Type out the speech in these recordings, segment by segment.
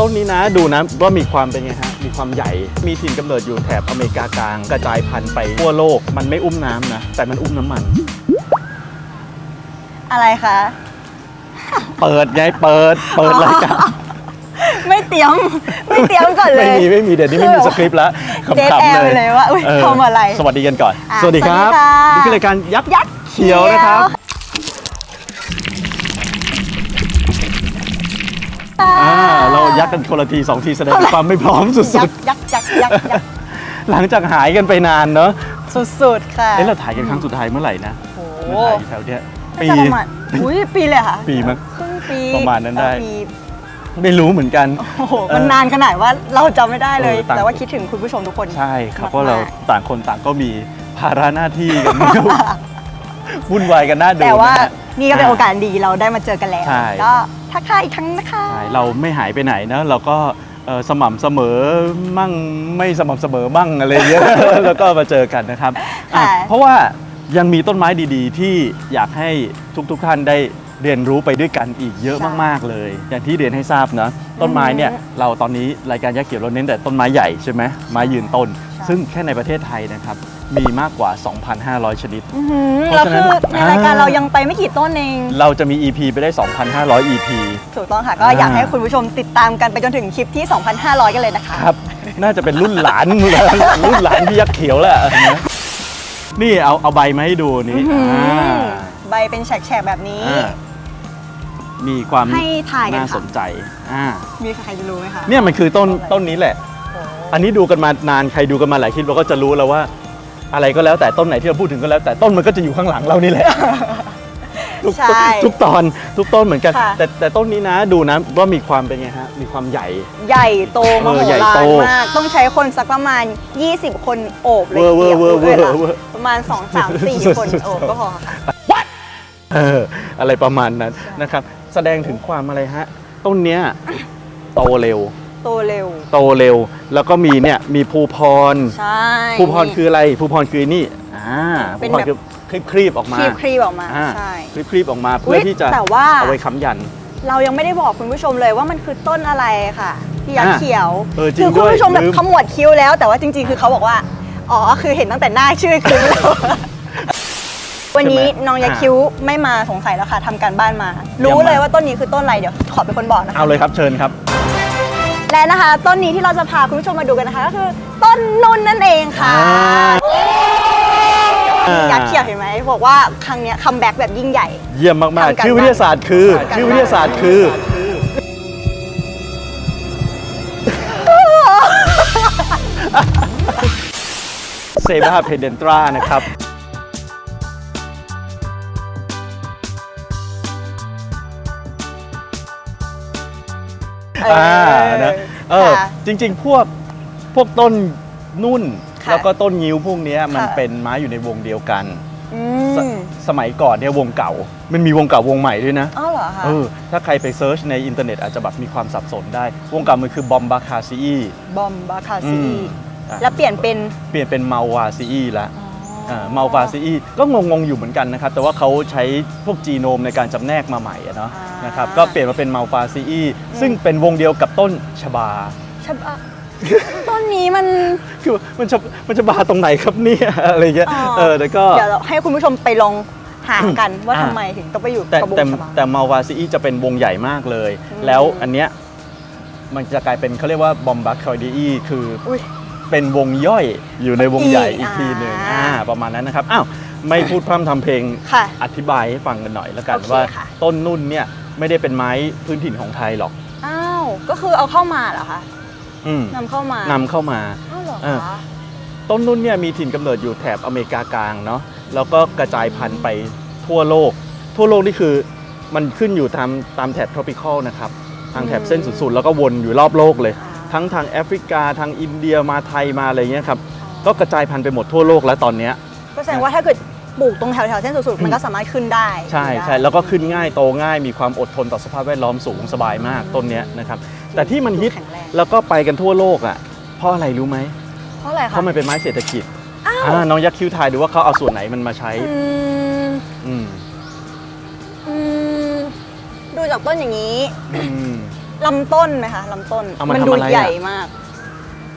ต้นนี้นะดูนะว่ามีความเป็นไงฮะ มีความใหญ่ มีถิ่นกำเนิดอยู่แถบอเมริกากลาง กระจายพันธุ์ไปทั่วโลก มันไม่อุ้มน้ำนะ แต่มันอุ้มน้ำมัน อะไรคะ เปิดไงเปิด เปิดรายการไม่เตรียม ไม่เตรียมก่อนเลไม่ยมีไม่มีเดี๋ยวนี้ไม่มีสคริปต์แล้วเดทขำแอๆร์ไปเลยว่าอุ๊ยเออทำอะไร สวัสดีกันก่อนอะสวัสดีครับสวัสดีค่ะนี่คือรายการยักษ์ยักษ์เขียวนะครับ อ่าเรายักกันคนละทีสองทีแสดงความไม่พร้อมสุยัดกษ์ยักษ์ยักษ์ยักษ์ยักษ์ๆหลังจากหายกันไปนานเนอะสุดๆค่ะ เอ๊ะเราถ่ายกันครั้งสุดท้ายเมื่อไหร่นะโอ้มาถ่ายอยู่แถวเนี้ยปีปีประมาณอุ้ยปีเลยเหรอค่ะปีมั้งครึ่งปีประมาณนั้นได้ ปีไม่รู้เหมือนกัน โอ้โหมันนานขนาดว่าเราจำไม่ได้เลย เออต่าง แต่ว่าคิดถึงคุณผู้ชมทุกคนใช่ครับมากๆเพราะเราต่างคนต่างก็มีภาระหน้าที่กัน วุ่นวายกันหน้าดูแต่ว่าะฮะ นี่ก็เป็นโอกาสดีเราได้มาเจอกันแล้ว ใช่ ก็ ทักทายอีกครั้งนะคะ ใช่เราไม่หายไปไหนนะเราก็เอ่อสม่ำเสมอมั่งไม่สม่ำเสมอมั่งอะไรเงี้ย แล้วก็มาเจอกันนะครับอะค่ะ เพราะว่ายังมีต้นไม้ดีๆ ที่อยากให้ทุกๆท่านได้เรียนรู้ไปด้วยกันอีกเยอะมากๆเลย อย่างที่เรียนให้ทราบนะต้นไม้เนี่ยเราตอนนี้รายการยักษ์เขียวเราเน้นแต่ต้นไม้ใหญ่ใช่ไหมไม้ยืนต้น ซึ่งแค่ในประเทศไทยนะครับ มีมากกว่า 2,500 ชนิด อื้อหือเพแล้ราะวฉะนั้คืนอในรายการอ่า เรายังไปไม่กี่ต้นเอง เราจะมี EP ไปได้ 2,500 EP ถูกต้องค่ะ ก็อ่าอยากให้คุณผู้ชมติดตามกันไปจนถึงคลิปที่ 2,500 กันเลยนะคะ ครับ น่าจะเป็นรุ่นหลาน รุ่นหลานพี่ยักษ์เขียวแหละนะนี่เอาเอาใบมาให้ดูนี้อื้อหืออ่าใบเป็นแฉกๆแบบนี้ อ่ามีความให้ถ่ายกันน่าค่ะ สนใจอ่ามีใครจะรู้ไหมคะเนี่ยมันคือต้นต้นนี้แหละอันนี้ดูกันมานานใครดูกันมาหลายคลิปเราก็จะรู้แล้วว่า อะไรก็แล้วแต่ต้นไหนที่เราพูดถึงก็แล้วแต่ต้นมันก็จะอยู่ข้างหลังเรานี่แหละ ทุกใช่ทุกตอนทุกต้นเหมือนกัน ค่ะ แต่แต่ต้นนี้นะดูนะว่ามีความเป็นไงฮะมีความใหญ่ ใหญ่โตมเอโหอใหญ่ฬารโตมาก ต้องใช้คนสักประมาณ 20 คนโอบเลยเวอร์ทีเดียวเวอร์เวอร์ด้วยค่ะเวอร์ ประมาณ 2 3 4 คนโอบก็พอค่ะ เอออะไรประมาณนั้นนะครับ แสดงถึงความอะไรฮะ ต้นเนี้ยโตเร็ว โตเร็ว โตเร็ว แล้วก็มีเนี่ยมีภูพร ใช่ภูพรคืออะไร ภูพรคือนี่อ่าเป็ภูนพรแบบคือคลีบคลีบๆออกมาคลีบคลีบออกมาอ่าใช่คลีบคลีบๆออกมาอุ๊เพื่อยที่จะแต่ว่าเอาไว้ค้ำยัน เรายังไม่ได้บอกคุณผู้ชมเลยว่ามันคือต้นอะไรค่ะพี่ยักษ์อะเขียวเออจริงคือคุณผู้ชมด้วยแบบลืมขมวดคิ้วแล้วแต่ว่าจริง ๆ คือเขาบอกว่าอ๋อคือเห็นตั้งแต่หน้าชื่อคือวันนี้น้องยักษ์คิ้วไม่มาสงสัยแล้วค่ะทำการบ้านมา รู้เลยว่าต้นนี้คือต้นอะไรเดี๋ยวขอเป็นคนบอกนะคะเอาเลยครับเชิญครับ และนะคะต้นนี้ที่เราจะพาคุณผู้ชมมาดูกันนะคะ ก็คือต้นนุ่นนั่นเองค่ะอ่ายักษ์เขียวเห็นไหมบอกว่าครั้งเนี้ยคัมแบ็กแบบยิ่งใหญ่ เยี่ยมมากทำกันๆชื่อวิทยาศาสตร์คือทำกันชื่อวิทยาศาสตร์คือ เซบาเพเดนตรานะครับ อออ่านะเออค่ะจริงๆพวกพวกต้นนุ่น ค่ะ แล้วก็ต้นงิ้วพวกเนี้ยมันค่ะเป็นไม้อยู่ในวงเดียวกัน อืสมสมัยก่อนเนี่ยวงเก่า มันมีวงเก่าวงใหม่ด้วยนะอ้าวเหรอคะ เออถ้าใครไปเซิร์ชในอินเทอร์เน็ตอาจจะแบบมีความสับสนได้ วงเก่ามันคือบอมบาคาซีอีบอมบาคาซีอืมอะแล้วเปลี่ยนเป็น เปลี่ยนเป็นเมาวาซีอีละ เมาวาซีอีก็งงๆอยู่เหมือนกันนะครับ แต่ว่าเขาใช้พวกจีโนมในการจำแนกมาใหม่อะเนาะอ่านนะครับก็เปลี่ยนมาเป็นเมาวาซีอีซึ่งเป็นวงเดียวกับต้นชบาใช่ปะต้นนี้มันคือมันจะมันจะบาตรงไหนครับเนี่ยอะไรเงี้ยอ๋อเออแต่ก็เดี๋ยวเราให้คุณผู้ชมไปลองหากันว่าอ่าทำไมถึงต้องไปอยู่แต่กับวงแต่ฉบับแต่มาวาซีอีจะเป็นวงใหญ่มากเลยอืมแล้วอันเนี้ยมันจะกลายเป็นเขาเรียกว่าบอมบัคคอดีอีคืออุ้ย เป็นวงย่อยอยู่ในวงใหญ่อีกอีกทีหนึ่งอ่าอ่าประมาณนั้นนะครับอ้าวไม่พูดพร่ำทำเพลงค่ะอธิบายให้ฟังกันหน่อยแล้วกันโอเคว่าค่ะ ต้นนุ่นเนี่ยไม่ได้เป็นไม้พื้นถิ่นของไทยหรอก อ้าว ก็คือเอาเข้ามาเหรอคะอืมนำเข้ามานำเข้ามา อ้าวเหรอเออ คะ ต้นนุ่นเนี่ยมีถิ่นกำเนิดอยู่แถบอเมริกากลางเนาะแล้วก็กระจายพันธุ์ไปทั่วโลก ทั่วโลกนี่คือมันขึ้นอยู่ตามตามแถบ tropical นะครับ ทางแถบเส้นศูนย์สูตรแล้วก็วนอยู่รอบโลกเลย อ่า ทั้งทางแอฟริกาทางอินเดียมาไทยมาอะไรเงี้ยครับก็กระจายพันธุ์ไปหมดทั่วโลกแล้วตอนเนี้ยก็แสดงว่าถ้าเกิดปลูกตรงแถวๆเส้นศูนย์มันก็สามารถขึ้นได้ใช่ใช่แล้วก็ขึ้นง่ายโตง่ายมีความอดทนต่อสภาพแวดล้อมสูงสบายมากต้นเนี้ยนะครับแต่ที่มันฮิตแข็งแรงแล้วก็ไปกันทั่วโลกอะเพราะอะไรรู้ไหมเพราะอะไรเพคะราะมันเป็นไม้เศรษฐกิจอ้าวอ่าน้องยักษ์คิ้วทายดูว่าเขาเอาส่วนไหนมันมาใช้อืมอืมอืมดูจากต้นอย่างนี้อืม ลำต้นไหมคะลำต้นเอามามัทำดูอะไรอะใหญ่มาก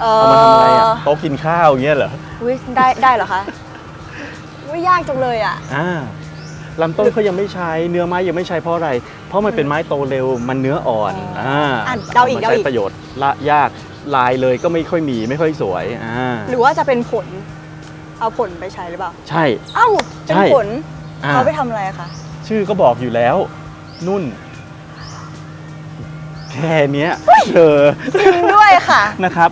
เอเอามาทำอะไรอะโต๊ะกินข้าวอย่างเงี้ยเหรออุ๊ยได้ได้เหรอคะอุ้ยยากจังเลยอะ อ่าลำต้นเขายังไม่ใช้เนื้อไม้ยังไม่ใช้เพราะอะไร เพราะมันเป็นไม้โตเร็วมันเนื้ออ่อนอ่าอะเดาอีกมเดาใช้อีก ประโยชน์ละยากลายเลยก็ไม่ค่อยมีไม่ค่อยสวยอ่าหรือว่าจะเป็นผล เอาผลไปใช้หรือเปล่าใช่ เอ้าเป็นใช่ ผลอ่า เขาไปทำอะไรคะชื่อก็บอกอยู่แล้ว นุ่น แค่เนี้ยเธอจริงด้วยค่ะ นะครับ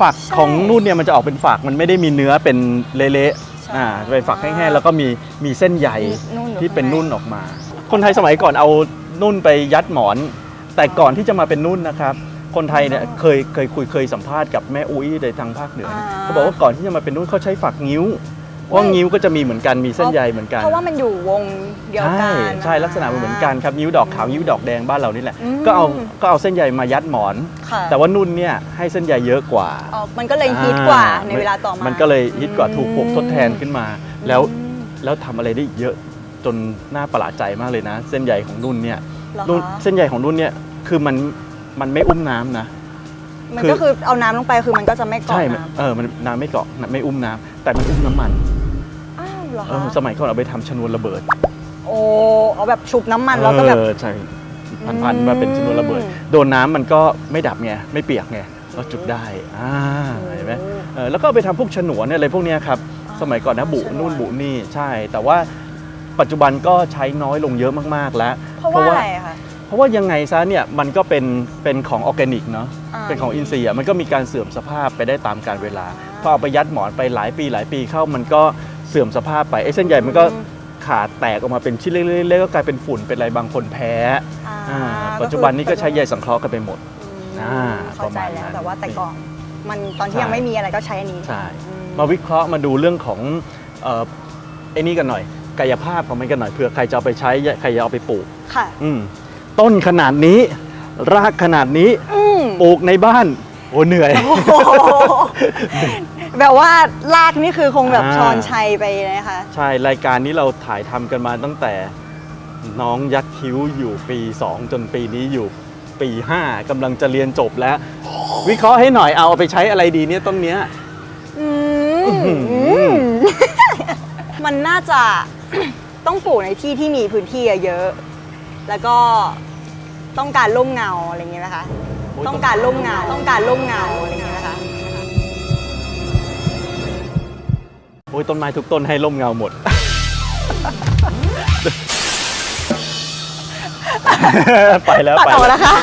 ฝักใช่ของนุ่นเนี่ยมันจะออกเป็นฝักมันไม่ได้มีเนื้อเป็นเละใช่ๆอ่าเป็นฝักแห้งๆแล้วก็มีมีเส้นใยนุ่นอยู่ที่เป็นข้างใน นุ่นออกมา คนไทยสมัยก่อนเอานุ่นไปยัดหมอน แต่ก่อนที่จะมาเป็นนุ่นนะครับ คนไทยเนี่ยเคยเคยคุยเคยสัมภาษณ์กับแม่อุ้ยในทางภาคเหนืออ่า เขาบอกว่าก่อนที่จะมาเป็นนุ่นเขาใช้ฝักงิ้ว เพราะว่างิ้วก็จะมีเหมือนกันมีเส้นใยเหมือนกัน เพราะว่ามันอยู่วงเดียวใช่กันใช่ลักษณะมันเหมือนกันครับนิ้วดอกขาวนิ้วดอกแดงบ้านเรานี่แหละ อืม ก็เอาก็เอาเส้นใยมายัดหมอน ค่ะแต่ว่านุ่นเนี่ยให้เส้นใยเยอะกว่าอ๋อมันก็เลยฮิตกว่าอ่ในเวลาต่อมามัมันก็เลยฮิตกว่าถูกปลูกทดแทนขึ้นมา แล้วอืมแล้วทำอะไรได้อีกเยอะจนน่าประหลาดใจมากเลยนะ เส้นใยของนุ่นเนี่ยเหรอนุ่นคะเส้นใยของนุ่นเนี่ยคือมันมันไม่อุ้มน้ำนะ มันคือก็คือเอาน้ำลงไปคือมันก็จะไม่เกาะใช่มันน้ำเออมันน้ำไม่เกาะไม่อุ้มน้ำแต่มันอุ้มน้ำมันอ้าว เหรอเอคะอสมัยก่อนเอาไปทำชนวนระเบิดโอ้เอาแบบชุบน้ำมันแล้วก็แบบ เออใช่พันๆมาเป็นชนวนระเบิดอืมโดนน้ำมันก็ไม่ดับไงไม่เปียกไงเราจุดได้อ่าเห็นไหม เออแล้วก็เอาไปทำพวกฉนวนเนี่ยอะไรพวกเนี้ยครับสมัยก่อนนะบุฉนวน นู่นบุนี่ใช่ แต่ว่าปัจจุบันก็ใช้น้อยลงเยอะมากๆแล้ว เพราะว่าอะไรอะคะเพราะว่ายังไงซะเนี่ยมันก็เป็นเป็นของออร์แกนิกเนาะอ่าเป็นของอินทรีย์อะมันก็มีการเสื่อมสภาพไปได้ตามกาลเวลาพอเอาไปยัดหมอนไปหลายปีหลายปีเข้ามันก็ เสื่อมสภาพไปไอ้เส้นใหญ่มันก็ขาดแตกออกมาเป็นชิ้นเล็กๆก็กลายเป็นฝุ่นเป็นอะไรบางคนแพ้อ่าอ่าปัจจุบันนี้ก็ใช้ใยสังเคราะห์กันไปหมดอืมอ่าเข้าใจประมาณแล้วนั้นแต่ว่าแต่ก่อนมันตอนที่ใช่ยังไม่มีอะไรก็ใช้อันนี้ใช่อืมาวิเคราะห์มาดูเรื่องของเอ่อไอ้นี่กันหน่อย กายภาพของมันกันหน่อยเผื่อใครจะเอาไปใช้ใครจะเอาไปปลูกค่ะอืมต้นขนาดนี้ รากขนาดนี้อืมปลูกในบ้านโอ้เหนื่อยโอ้โห แบบว่าลากนี่คือคงแบบอ่า ชอนชัยไปนะคะ ใช่รายการนี้เราถ่ายทำกันมาตั้งแต่น้องยักษ์คิ้วอยู่ปี 2 จนปีนี้อยู่ปี 5กำลังจะเรียนจบแล้ว วิเคราะห์ให้หน่อยเอาไปใช้อะไรดีเนี่ยต้นเนี้ย อืมอื้อหือมันน่าจะ ต้องปลูกในที่ที่มีพื้นที่เยอะแล้วก็ต้องการร่มเงาอะไรอย่างเงี้ยนะคะ โอ้ย ต้องการร่มเงาต้องการร่มเงาอะไรอย่างเงี้ยนะคะ อ้ยต้นไม้ทุกต้นให้ร่มเงาหมด ไปแล้วตัดไปออกแล้วนะคะ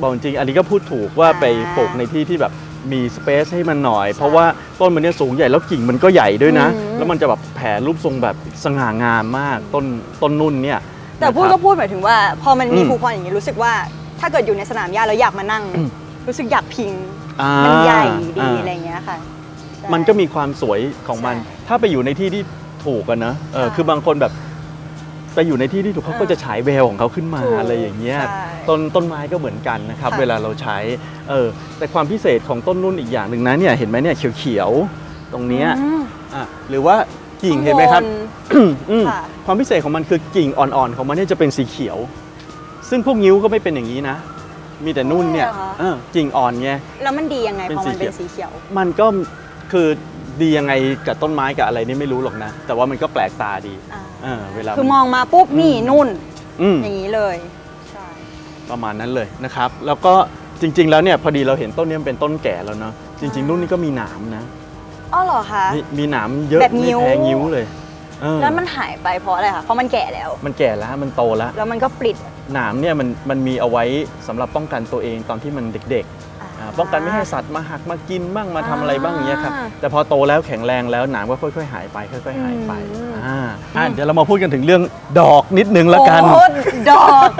บอกจริงอันนี้ก็พูดถูกว่าไปอ่าปลูกในที่ที่แบบมีสเปซให้มันหน่อย เพราะว่าต้นมันเนี่ยสูงใหญ่แล้วกิ่งมันก็ใหญ่ด้วยนะ อืม แล้วมันจะแบบแผ่รูปทรงแบบสง่างามมากต้นต้นนุ่นเนี่ยแต่พูดนะคก็รับ พูดหมายถึงว่า พอมันมีอืมภูพรอย่างนี้รู้สึกว่า ถ้าเกิดอยู่ในสนามหญ้าแล้วอยากมานั่ง อืม รู้สึกอยากพิง อ่ามันใหญ่ดีอ่า อะไรอย่างเงี้ยค่ะใช่ มันก็มีความสวยของมันใช่ถ้าไปอยู่ในที่ที่ถูกกันนะเออค่ะคือบางคนแบบไปอยู่ในที่ที่ถูกเขาอ่าก็จะฉายแววของเขาขึ้นมาถูกอะไรอย่างเงี้ยใช่ต้นต้นไม้ก็เหมือนกันนะครับค่ะเวลาเราใช้เออแต่ความพิเศษของต้นนุ่นอีกอย่างหนึ่งนะเนี่ยเห็นไหมเนี่ยเขียวๆตรงเนี้ยอืมอะหรือว่ากิ่งเห็นไหมครับข้างบนอืมค่ะความพิเศษของมันคือกิ่งอ่อนๆของมันเนี่ยจะเป็นสีเขียว ซึ่งพวกนิ้วก็ไม่เป็นอย่างนี้นะ มีแต่นุ่นเนี่ยใช่เหรอคะเออกิ่งอ่อนไงแล้วมันดียังไงเป็นพอมันสีเขีเป็ยวนสีเขียว มันก็ คือดียังไงกับต้นไม้กับอะไรนี่ไม่รู้หรอกนะ แต่ว่ามันก็แปลกตาดีอ่าเออเวลาคือมองมาปุ๊บนี่นุ่นอืม อย่างนี้เลยใช่ประมาณนั้นเลยนะครับ แล้วก็จริง ๆ แล้วเนี่ยพอดีเราเห็นต้นเนี้เป็นต้นแก่แล้วเนาะจริงๆนุ่นนี่ก็มีหนามนะอ๋อเหรอคะ มีมีหนามเยอะแบบไม่นิ้วแพ้นิ้วเลยเออแล้วมันหายไปเพราะอะไรคะเพราะมันแก่แล้ว มันแก่แล้วมันโตแล้วแล้วมันก็ปลิดหนามเนี่ยมันมันมีเอาไว้สำหรับป้องกันตัวเองตอนที่มันเด็กๆอ่า ป้องกันไม่ให้สัตว์มาหักมากินบ้างมาทำอะไรบ้างอย่างเงี้ยครับอ่าแต่พอโตแล้วแข็งแรงแล้วหนามก็ค่อยๆหายไปค่อยๆหายไปอืมอ่าอะเดี๋ยวเรามาพูดกันถึงเรื่องดอกนิดนึงละกันโอ้ดอก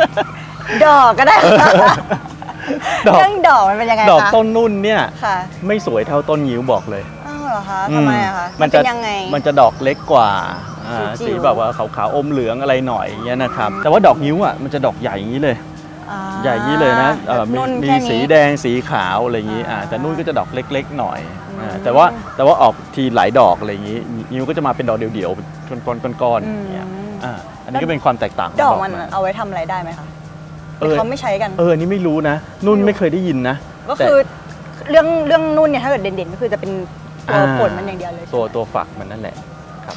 ดอกก็ได้ค่ะดอกเรื่องดอกมันเป็นยังไงคะดอกต้นนุ่นเนี่ยค่ะไม่สวยเท่าต้นงิ้วบอกเลยอ้าวเหรอคะทำไมอะคะมัมันจะเป็นยังไงมันจะดอกเล็กกว่าอ่าจิ๋วๆสีแบบว่าขาวๆอมเหลืองอะไรหน่อยอย่างเงี้ยนะครับแต่ว่าดอกงิ้วอะมันจะดอกใหญ่อย่างนี้เลยอ่า ใหญ่อย่างนี้เลยนะเอ่อมีนุ่นมีแค่นี้ สีแดงสีขาวอะไรอย่างนี้อ่าอ่าแต่นุ่นก็จะดอกเล็กๆหน่อยอืมอ่าแต่ว่าแต่ว่าออกทีหลายดอกอะไรอย่างนี้งิ้วก็จะมาเป็นดอกเดี่ยวๆก้อนๆก้อนๆอย่างเงี้ยอ่าอันนี้ก็เป็นความแตกต่างขงดอกมันมันเอาไว้ทำอะไรได้ไหมคะเออ เขาไม่ใช้กัน เอออันนี้ไม่รู้นะ นุ่นไม่เคยได้ยินนะก็แต่ คือเรื่องเรื่องนุ่นเนี่ยถ้าเกิดเด่นๆ ก็คือจะเป็นตัวอ่า ผลมันอย่างเดียวเลยตัวตัวฝักมันนั่นแหละครับ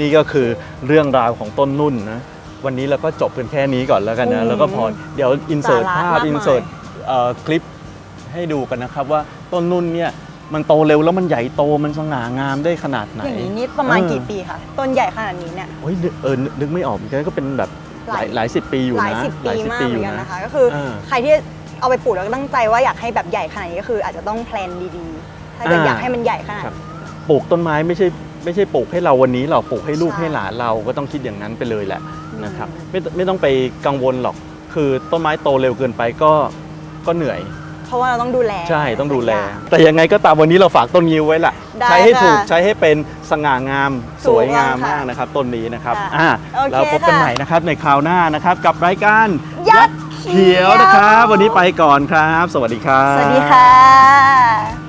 นี่ก็คือเรื่องราวของต้นนุ่นนะ วันนี้เราก็จบกันแค่นี้ก่อนแล้วกันนะอืมแล้วก็พอเดี๋ยวอินเสิร์ตสาระภาพมากมายอินเสิร์ตคลิปให้ดูกันนะครับว่าต้นนุ่นเนี่ยมันโตเร็วแล้วมันใหญ่โตมันสง่างามได้ขนาดไหนอย่างนี้นี่ประมาณเออกี่ปีคะต้นใหญ่ขนาดนี้เนี่ยโอ้ยนึกเออนึกนึกไม่ออกเหมือนกันก็เป็นแบบหหลาลายยหลายสิบปีอยู่หลายนะสิบปีมากเหมือนกันนะคะนะก็คือเออใครที่เอาไปปลูกแล้วก็ตั้งใจว่าอยากให้แบบใหญ่ขนาดนี้ก็คือ อาจจะต้องแพลนดีๆ ถ้าเกิดอ่าอยากให้มันใหญ่ขนาดครับนี้ปลูกต้นไม้ไม่ใช่ไม่ใช่ปลูกให้เราวันนี้หรอกปลูกให้ลูกใช่ให้หลานเราก็ต้องคิดอย่างนั้นไปเลยแหละอืม นะครับไม่ไม่ต้องไปกังวลหรอก คือต้นไม้โตเร็วเกินไปก็ก็เหนื่อย เพราะว่าเราต้องดูแลใช่ต้องดูแลหายอย่างแต่ยังไงก็ตามวันนี้เราฝากต้นงิ้วไว้ล่ะได้ใช้ให้ถูกค่ะใช้ให้เป็นสง่างามถูสกวยงามต้องค่ะมากนะครับ ต้นนี้นะครับค่ะอ่าโอเคเราพบกันค่ะใหม่นะครับในคราวหน้านะครับ กับรายการยัดเขียวนะครับ วันนี้ไปก่อนครับ สวัสดีครับ สวัสดีค่ะ